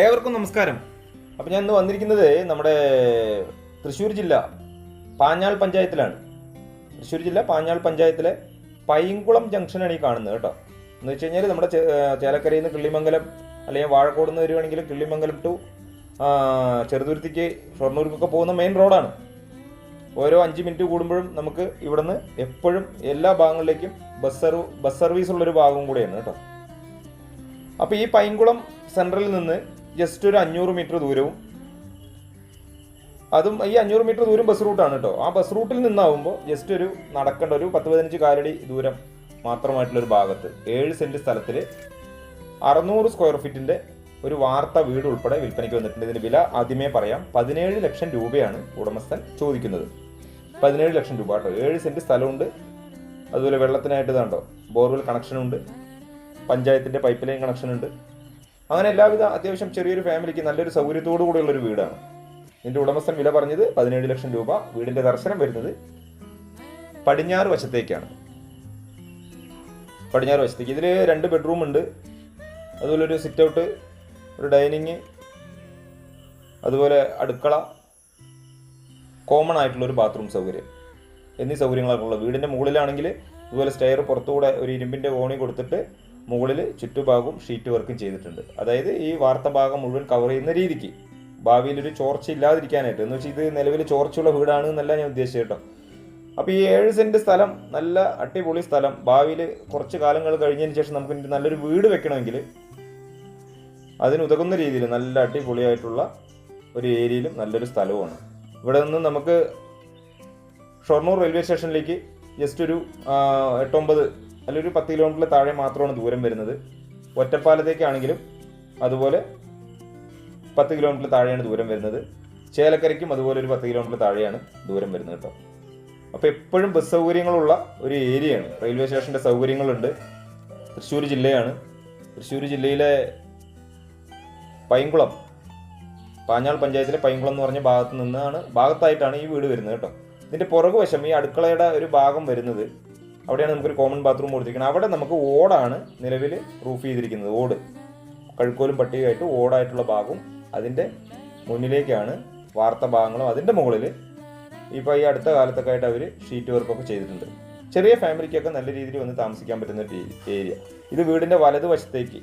ഏവർക്കും നമസ്കാരം. അപ്പം ഞാൻ ഇന്ന് വന്നിരിക്കുന്നത് നമ്മുടെ തൃശ്ശൂർ ജില്ല പാഞ്ഞാൾ പഞ്ചായത്തിലാണ്. തൃശ്ശൂർ ജില്ല പാഞ്ഞാൾ പഞ്ചായത്തിലെ പൈങ്കുളം ജംഗ്ഷനാണ് ഈ കാണുന്നത് കേട്ടോ. എന്ന് വെച്ച് കഴിഞ്ഞാൽ നമ്മുടെ ചേലക്കരയിൽ നിന്ന് കിള്ളിമംഗലം അല്ലെങ്കിൽ വാഴക്കോട് നിന്ന് വരുവാണെങ്കിൽ കിള്ളിമംഗലം ടു ചെറുതുരുത്തിക്ക് ഷൊർണൂർക്കൊക്കെ പോകുന്ന മെയിൻ റോഡാണ് ഓരോ അഞ്ച് മിനിറ്റ് കൂടുമ്പോഴും നമുക്ക് ഇവിടുന്ന് എപ്പോഴും എല്ലാ ഭാഗങ്ങളിലേക്കും ബസ് സർവ് ബസ് സർവീസ് ഉള്ളൊരു ഭാഗവും കൂടെയാണ് കേട്ടോ. അപ്പോൾ ഈ പൈൻകുളം സെൻട്രലിൽ നിന്ന് ജസ്റ്റ് ഒരു അഞ്ഞൂറ് മീറ്റർ ദൂരവും. അതും ഈ അഞ്ഞൂറ് മീറ്റർ ദൂരം ബസ് റൂട്ടാണ് കേട്ടോ ആ ബസ് റൂട്ടിൽ നിന്നാവുമ്പോൾ ജസ്റ്റ് ഒരു നടക്കേണ്ട ഒരു പത്ത് പതിനഞ്ച് കാലടി ദൂരം മാത്രമായിട്ടുള്ള ഒരു ഭാഗത്ത് ഏഴ് സെന്റ് സ്ഥലത്തിൽ അറുന്നൂറ് സ്ക്വയർ ഫീറ്റിന്റെ ഒരു വാർത്ത വീട് ഉൾപ്പെടെ വിൽപ്പനയ്ക്ക് വന്നിട്ടുണ്ട്. ഇതിന്റെ വില ആദ്യമേ പറയാം. പതിനേഴ് ലക്ഷം രൂപയാണ് ഉടമസ്ഥൻ ചോദിക്കുന്നത്. പതിനേഴ് ലക്ഷം രൂപ കേട്ടോ ഏഴ് സെന്റ് സ്ഥലമുണ്ട്. അതുപോലെ വെള്ളത്തിനായിട്ട് ഇതാണ്ടോ ബോർവെൽ കണക്ഷനുണ്ട് പഞ്ചായത്തിന്റെ പൈപ്പ് ലൈൻ കണക്ഷൻ ഉണ്ട്. അങ്ങനെ എല്ലാവിധ അത്യാവശ്യം ചെറിയൊരു ഫാമിലിക്ക് നല്ലൊരു സൗകര്യത്തോടു കൂടിയുള്ള ഒരു വീടാണ്. ഇതിന്റെ ഉടമസ്ഥൻ വില പറഞ്ഞത് പതിനേഴ് ലക്ഷം രൂപ. വീടിന്റെ ദർശനം വരുന്നത് പടിഞ്ഞാറ് വശത്തേക്കാണ്. പടിഞ്ഞാറ് വശത്തേക്ക്. ഇതിൽ രണ്ട് ബെഡ്റൂം ഉണ്ട്. അതുപോലെ ഒരു സിറ്റ് ഔട്ട് ഒരു ഡൈനിങ് അതുപോലെ അടുക്കള കോമൺ ആയിട്ടുള്ള ഒരു ബാത്റൂം സൗകര്യം. എന്നീ സൗകര്യങ്ങളൊക്കെ ഉള്ളത് വീടിന്റെ മുകളിലാണെങ്കിൽ ഇതുപോലെ സ്റ്റെയർ പുറത്തുകൂടെ ഒരു ഇരുമ്പിന്റെ ഓണി കൊടുത്തിട്ട് മുകളിൽ ചുറ്റുഭാഗവും ഷീറ്റ് വർക്കും ചെയ്തിട്ടുണ്ട്. അതായത് ഈ വാർത്ത ഭാഗം മുഴുവൻ കവർ ചെയ്യുന്ന രീതിക്ക്. ഭാവിയിൽ ഒരു ചോർച്ച ഇല്ലാതിരിക്കാനായിട്ട്. എന്ന് വെച്ചാൽ ഇത് നിലവിൽ ചോർച്ചയുള്ള വീടാണ് എന്നല്ല ഞാൻ ഉദ്ദേശിച്ചത് കേട്ടോ. അപ്പോൾ ഈ ഏഴ് സെന്റ് സ്ഥലം നല്ല അടിപൊളി സ്ഥലം ഭാവിയിൽ കുറച്ച് കാലങ്ങൾ കഴിഞ്ഞതിന് ശേഷം നമുക്ക് നല്ലൊരു വീട് വെക്കണമെങ്കിൽ അതിനുതകുന്ന രീതിയിൽ നല്ല അടിപൊളിയായിട്ടുള്ള ഒരു ഏരിയയിലും നല്ലൊരു സ്ഥലവുമാണ്. ഇവിടെ നിന്ന് നമുക്ക് ഷൊർണൂർ റെയിൽവേ സ്റ്റേഷനിലേക്ക് ജസ്റ്റ് ഒരു എട്ടൊമ്പത് ഒരു പത്ത് കിലോമീറ്ററിൽ താഴെ മാത്രമാണ് ദൂരം വരുന്നത്. ഒറ്റപ്പാലത്തേക്കാണെങ്കിലും അതുപോലെ പത്ത് കിലോമീറ്റർ താഴെയാണ് ദൂരം വരുന്നത്. ചേലക്കരയ്ക്കും അതുപോലെ ഒരു പത്ത് കിലോമീറ്റർ താഴെയാണ് ദൂരം വരുന്നത് കേട്ടോ. അപ്പോൾ എപ്പോഴും ബസ് സൗകര്യങ്ങളുള്ള ഒരു ഏരിയയാണ്. റെയിൽവേ സ്റ്റേഷന്റെ സൗകര്യങ്ങളുണ്ട്. തൃശ്ശൂർ ജില്ലയാണ്. തൃശ്ശൂർ ജില്ലയിലെ പൈങ്കുളം പാഞ്ഞാൾ പഞ്ചായത്തിലെ പൈങ്കുളം എന്ന് പറഞ്ഞ ഭാഗത്ത് നിന്നാണ് ഭാഗത്തായിട്ടാണ് ഈ വീട് വരുന്നത് കേട്ടോ. ഇതിന്റെ പുറകുവശം ഈ അടുക്കളയുടെ ഒരു ഭാഗം വരുന്നത്. അവിടെയാണ് നമുക്കൊരു കോമൺ ബാത്റൂം കൊടുത്തിരിക്കുന്നത്. അവിടെ നമുക്ക് ഓടാണ് നിലവിൽ റൂഫ് ചെയ്തിരിക്കുന്നത്. ഓട്. കഴുക്കോലും പട്ടികയായിട്ട് ഓടായിട്ടുള്ള ഭാഗവും അതിന്റെ മുന്നിലേക്കാണ് വാർത്ത ഭാഗങ്ങളും അതിന്റെ മുകളിൽ ഇപ്പോൾ ഈ അടുത്ത കാലത്തൊക്കെ ആയിട്ട് അവർ ഷീറ്റ് വർക്കൊക്കെ ചെയ്തിട്ടുണ്ട്. ചെറിയ ഫാമിലിക്കൊക്കെ നല്ല രീതിയിൽ വന്ന് താമസിക്കാൻ പറ്റുന്ന ഏരിയ. ഇത് വീടിന്റെ വലതുവശത്തേക്ക്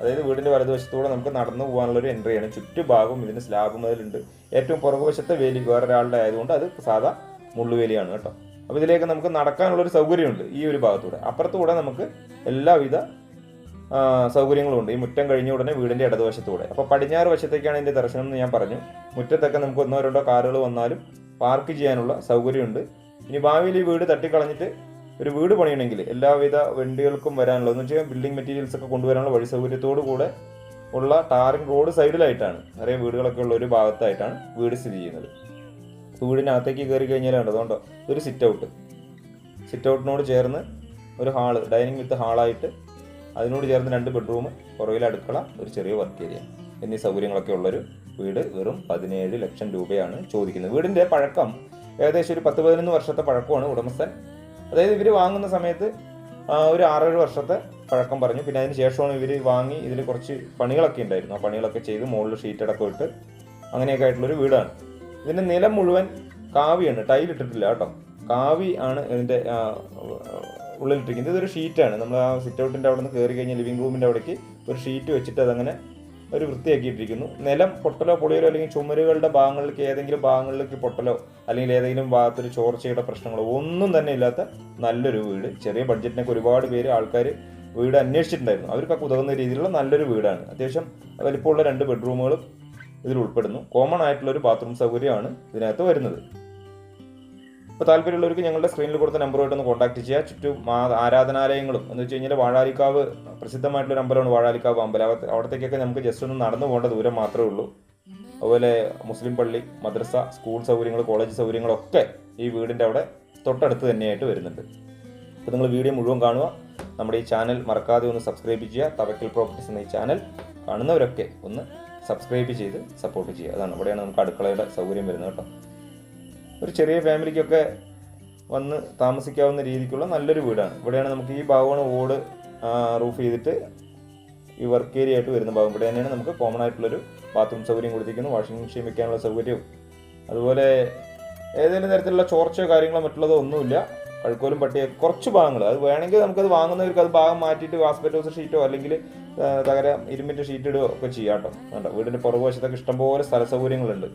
അതായത് വീടിന്റെ വലതുവശത്തൂടെ നമുക്ക് നടന്നു പോകാനുള്ള ഒരു എൻട്രിയാണ് ചുറ്റുഭാഗവും ഇതിന് സ്ലാബ് മുതലുണ്ട്. ഏറ്റവും പുറകുവശത്തെ വേലി വേറൊരാളുടെ ആയതുകൊണ്ട് അത് സാധാ മുള്ളുവേലിയാണ് കേട്ടോ. അപ്പോൾ ഇതിലേക്ക് നമുക്ക് നടക്കാനുള്ളൊരു സൗകര്യമുണ്ട് ഈ ഒരു ഭാഗത്തൂടെ. അപ്പുറത്തൂടെ നമുക്ക് എല്ലാവിധ സൗകര്യങ്ങളുണ്ട് ഈ മുറ്റം കഴിഞ്ഞ ഉടനെ വീടിന്റെ ഇടതുവശത്തൂടെ. അപ്പോൾ പടിഞ്ഞാറ് വശത്തേക്കാണ് ഇതിന്റെ ദർശനം എന്ന് ഞാൻ പറഞ്ഞു. മുറ്റത്തൊക്കെ നമുക്ക് ഒന്നോ രണ്ടോ കാറുകൾ വന്നാലും പാർക്ക് ചെയ്യാനുള്ള സൗകര്യമുണ്ട്. ഇനി ഭാവിയിൽ ഈ വീട് തട്ടിക്കളഞ്ഞിട്ട് ഒരു വീട് പണിയണമെങ്കിൽ എല്ലാവിധ വണ്ടികൾക്കും വരാനുള്ള എന്ന് വെച്ചാൽ ബിൽഡിംഗ് മെറ്റീരിയൽസ് ഒക്കെ കൊണ്ടുവരാനുള്ള വഴി സൗകര്യത്തോടു കൂടെ ഉള്ള ടാറിംഗ് റോഡ് സൈഡിലായിട്ടാണ് നിറയെ വീടുകളൊക്കെ ഉള്ള ഒരു ഭാഗത്തായിട്ടാണ് വീട് സ്ഥിതി ചെയ്യുന്നത്. വീടിനകത്തേക്ക് കയറി കഴിഞ്ഞാലാണ് അതുകൊണ്ടോ ഒരു സിറ്റ് ഔട്ട് സിറ്റ് ഔട്ടിനോട് ചേർന്ന് ഒരു ഹാൾ ഡൈനിങ് വിത്ത് ഹാളായിട്ട് അതിനോട് ചേർന്ന് രണ്ട് ബെഡ്റൂം പുറകിൽ അടുക്കള ഒരു ചെറിയ വർക്ക് ഏരിയ എന്നീ സൗകര്യങ്ങളൊക്കെ ഉള്ളൊരു വീട് വെറും പതിനേഴ് ലക്ഷം രൂപയാണ് ചോദിക്കുന്നത്. വീടിന്റെ പഴക്കം ഏകദേശം ഒരു പത്ത് പതിനൊന്ന് വർഷത്തെ പഴക്കമാണ് ഉടമസ്ഥൻ. അതായത് ഇവർ വാങ്ങുന്ന സമയത്ത് ഒരു ആറേഴ് വർഷത്തെ പഴക്കം പറഞ്ഞു. പിന്നെ അതിന് ശേഷമാണ് ഇവർ വാങ്ങി ഇതിൽ കുറച്ച് പണികളൊക്കെ ഉണ്ടായിരുന്നു. ആ പണികളൊക്കെ ചെയ്ത് മുകളിൽ ഷീറ്റ് അടക്കം ഇട്ട് അങ്ങനെയൊക്കെ ആയിട്ടുള്ളൊരു വീടാണ്. ഇതിന്റെ നിലം മുഴുവൻ കാവിയാണ്. ടൈൽ ഇട്ടിട്ടില്ല കേട്ടോ. കാവി ആണ് ഇതിന്റെ ഉള്ളിലിട്ടിരിക്കുന്നത്. ഇതൊരു ഷീറ്റാണ് നമ്മൾ ആ സിറ്റ് ഔട്ടിന്റെ അവിടെ നിന്ന് കയറി കഴിഞ്ഞ ലിവിംഗ് റൂമിന്റെ അവിടേക്ക് ഒരു ഷീറ്റ് വെച്ചിട്ട് അതങ്ങനെ ഒരു വൃത്തിയാക്കിയിട്ടിരിക്കുന്നു. നിലം പൊട്ടലോ പൊളിയലോ അല്ലെങ്കിൽ ചുമരുകളുടെ ഭാഗങ്ങളിലേക്ക് ഏതെങ്കിലും ഭാഗങ്ങളിലേക്ക് പൊട്ടലോ അല്ലെങ്കിൽ ഏതെങ്കിലും ഭാഗത്തൊരു ചോർച്ചയുടെ പ്രശ്നങ്ങളോ ഒന്നും തന്നെ ഇല്ലാത്ത നല്ലൊരു വീട്. ചെറിയ ബഡ്ജറ്റിനൊക്കെ ഒരുപാട് പേര് ആൾക്കാർ വീട് അന്വേഷിച്ചിട്ടുണ്ടായിരുന്നു. അവർക്കൊക്കെ ഉതകുന്ന രീതിയിലുള്ള നല്ലൊരു വീടാണ്. അത്യാവശ്യം വലിപ്പമുള്ള രണ്ട് ബെഡ്റൂമുകളും ഇതിൽ ഉൾപ്പെടുന്നു. കോമൺ ആയിട്ടുള്ള ഒരു ബാത്റൂം സൗകര്യമാണ് ഇതിനകത്ത് വരുന്നത്. ഇപ്പോൾ താല്പര്യമുള്ളവർക്ക് ഞങ്ങളുടെ സ്ക്രീനിൽ കൊടുത്ത നമ്പറുമായിട്ട് ഒന്ന് കോൺടാക്ട് ചെയ്യുക ചുറ്റും ആരാധനാലയങ്ങളും എന്ന് വെച്ച് കഴിഞ്ഞാൽ വാഴാലിക്കാവ് പ്രസിദ്ധമായിട്ടുള്ള അമ്പലമാണ് വാഴാലിക്കാവ് അമ്പലം. അവിടത്തേക്കൊക്കെ നമുക്ക് ജസ്റ്റ് ഒന്ന് നടന്നു പോകേണ്ട ദൂരം മാത്രമേ ഉള്ളൂ. അതുപോലെ മുസ്ലിം പള്ളി മദ്രസ സ്കൂൾ സൗകര്യങ്ങൾ കോളേജ് സൗകര്യങ്ങളൊക്കെ ഈ വീടിന്റെ അവിടെ തൊട്ടടുത്ത് തന്നെയായിട്ട് വരുന്നുണ്ട്. അപ്പോൾ നിങ്ങൾ വീഡിയോ മുഴുവൻ കാണുക. നമ്മുടെ ഈ ചാനൽ മറക്കാതെ ഒന്ന് സബ്സ്ക്രൈബ് ചെയ്യുക. തവക്കൽ പ്രോപ്പർട്ടീസ് എന്ന ഈ ചാനൽ കാണുന്നവരൊക്കെ ഒന്ന് സബ്സ്ക്രൈബ് ചെയ്ത് സപ്പോർട്ട് ചെയ്യുക. അതാണ് അവിടെയാണ് നമുക്ക് അടുക്കളയുടെ സൗകര്യം വരുന്നത് കേട്ടോ. ഒരു ചെറിയ ഫാമിലിക്കൊക്കെ വന്ന് താമസിക്കാവുന്ന രീതിക്കുള്ള നല്ലൊരു വീടാണ്. ഇവിടെയാണ് നമുക്ക് ഈ ഭാഗമാണ് ഓട് റൂഫ് ചെയ്തിട്ട് ഈ വർക്ക് ഏരിയ ആയിട്ട് വരുന്ന ഭാഗം. ഇവിടെ തന്നെയാണ് നമുക്ക് കോമൺ ആയിട്ടുള്ളൊരു ബാത്റൂം സൗകര്യം കൊടുത്തിരിക്കുന്നു വാഷിംഗ് മെഷീൻ വെക്കാനുള്ള സൗകര്യവും. അതുപോലെ ഏതെങ്കിലും തരത്തിലുള്ള ചോർച്ചയോ കാര്യങ്ങളോ മറ്റുള്ളതോ ഒന്നുമില്ല. കഴുക്കോലും പട്ടിയോ കുറച്ച് ഭാഗങ്ങൾ അത് വേണമെങ്കിൽ നമുക്കത് വാങ്ങുന്നവർക്ക് അത് ഭാഗം മാറ്റിയിട്ട് ആസ്പെറ്റോസ് ഷീറ്റോ അല്ലെങ്കിൽ തകരം ഇരുമ്പിന്റെ ഷീറ്റ് ഇടുകയോ ഒക്കെ ചെയ്യാം കേട്ടോ വേണ്ട വീടിന്റെ പുറകുവശത്തൊക്കെ ഇഷ്ടംപോലെ സ്ഥല സൗകര്യങ്ങളുണ്ട്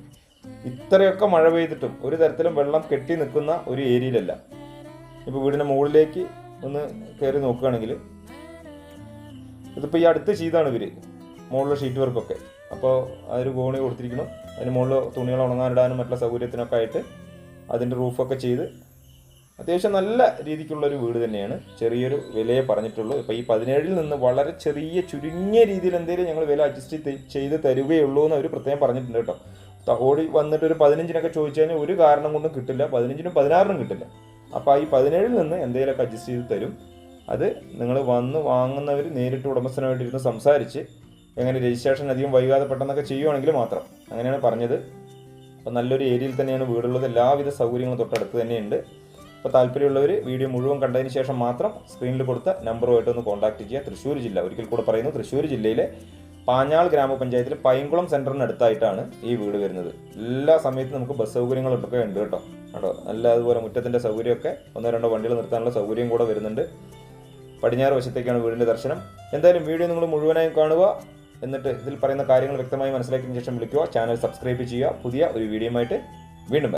ഇത്രയൊക്കെ മഴ പെയ്തിട്ടും ഒരു തരത്തിലും വെള്ളം കെട്ടി നിൽക്കുന്ന ഒരു ഏരിയയിലല്ല. ഇപ്പോൾ വീടിന്റെ മുകളിലേക്ക് ഒന്ന് കയറി നോക്കുകയാണെങ്കിൽ ഇതിപ്പോൾ ഈ അടുത്ത് ചെയ്താണ് ഇവർ മുകളിലെ ഷീറ്റ് വർക്കൊക്കെ അപ്പോൾ അതൊരു ഗോണി കൊടുത്തിരിക്കണം. അതിന് മുകളിൽ തുണികൾ ഉണങ്ങാനിടാനും മറ്റുള്ള സൗകര്യത്തിനൊക്കെ ആയിട്ട് അതിന്റെ റൂഫൊക്കെ ചെയ്ത് അത്യാവശ്യം നല്ല രീതിക്കുള്ളൊരു വീട് തന്നെയാണ്. ചെറിയൊരു വിലയെ പറഞ്ഞിട്ടുള്ളൂ. ഇപ്പോൾ ഈ പതിനേഴിൽ നിന്ന് വളരെ ചെറിയ ചുരുങ്ങിയ രീതിയിൽ എന്തെങ്കിലും ഞങ്ങൾ വില അഡ്ജസ്റ്റ് ചെയ്ത് തരുകയുള്ളൂ എന്ന് അവർ പ്രത്യേകം പറഞ്ഞിട്ടുണ്ട് കേട്ടോ. ഓടി വന്നിട്ട് ഒരു പതിനഞ്ചിനൊക്കെ ചോദിച്ചു കഴിഞ്ഞാൽ ഒരു കാരണം കൊണ്ടും കിട്ടില്ല. പതിനഞ്ചിനും പതിനാറിനും കിട്ടില്ല. അപ്പോൾ ഈ പതിനേഴിൽ നിന്ന് എന്തെങ്കിലുമൊക്കെ അഡ്ജസ്റ്റ് ചെയ്ത് തരും. അത് നിങ്ങൾ വന്ന് വാങ്ങുന്നവർ നേരിട്ട് ഉടമസ്ഥനുമായിട്ട് ഇരുന്ന് സംസാരിച്ച് എങ്ങനെ രജിസ്ട്രേഷൻ അധികം വൈകാതെ പെട്ടെന്നൊക്കെ ചെയ്യുവാണെങ്കിൽ മാത്രം. അങ്ങനെയാണ് പറഞ്ഞത്. അപ്പോൾ നല്ലൊരു ഏരിയയിൽ തന്നെയാണ് വീടുള്ളത്. എല്ലാവിധ സൗകര്യങ്ങളും തൊട്ടടുത്ത് തന്നെയുണ്ട്. അപ്പോൾ താല്പര്യമുള്ളവർ വീഡിയോ മുഴുവൻ കണ്ടതിന് ശേഷം മാത്രം സ്ക്രീനിൽ കൊടുത്ത നമ്പറുമായിട്ട് ഒന്ന് കോൺടാക്ട് ചെയ്യുക. തൃശ്ശൂർ ജില്ല ഒരിക്കൽ കൂടെ പറയുന്നു തൃശ്ശൂർ ജില്ലയിലെ പാഞ്ഞാൾ ഗ്രാമപഞ്ചായത്തിലെ പൈങ്കുളം സെന്ററിന് അടുത്തായിട്ടാണ് ഈ വീട് വരുന്നത്. എല്ലാ സമയത്തും നമുക്ക് ബസ് സൗകര്യങ്ങളൊക്കെ ഉണ്ട് കേട്ടോ. കേട്ടോ നല്ല അതുപോലെ മുറ്റത്തിന്റെ സൗകര്യമൊക്കെ ഒന്നോ രണ്ടോ വണ്ടികൾ നിർത്താനുള്ള സൗകര്യം കൂടെ വരുന്നുണ്ട്. പടിഞ്ഞാറ് വശത്തേക്കാണ് വീടിന്റെ ദർശനം. എന്തായാലും വീഡിയോ നിങ്ങൾ മുഴുവനായും കാണുക. എന്നിട്ട് ഇതിൽ പറയുന്ന കാര്യങ്ങൾ വ്യക്തമായി മനസ്സിലാക്കിയതിന് ശേഷം വിളിക്കുക. ചാനൽ സബ്സ്ക്രൈബ് ചെയ്യുക. പുതിയ ഒരു വീഡിയോയുമായിട്ട് വീണ്ടും.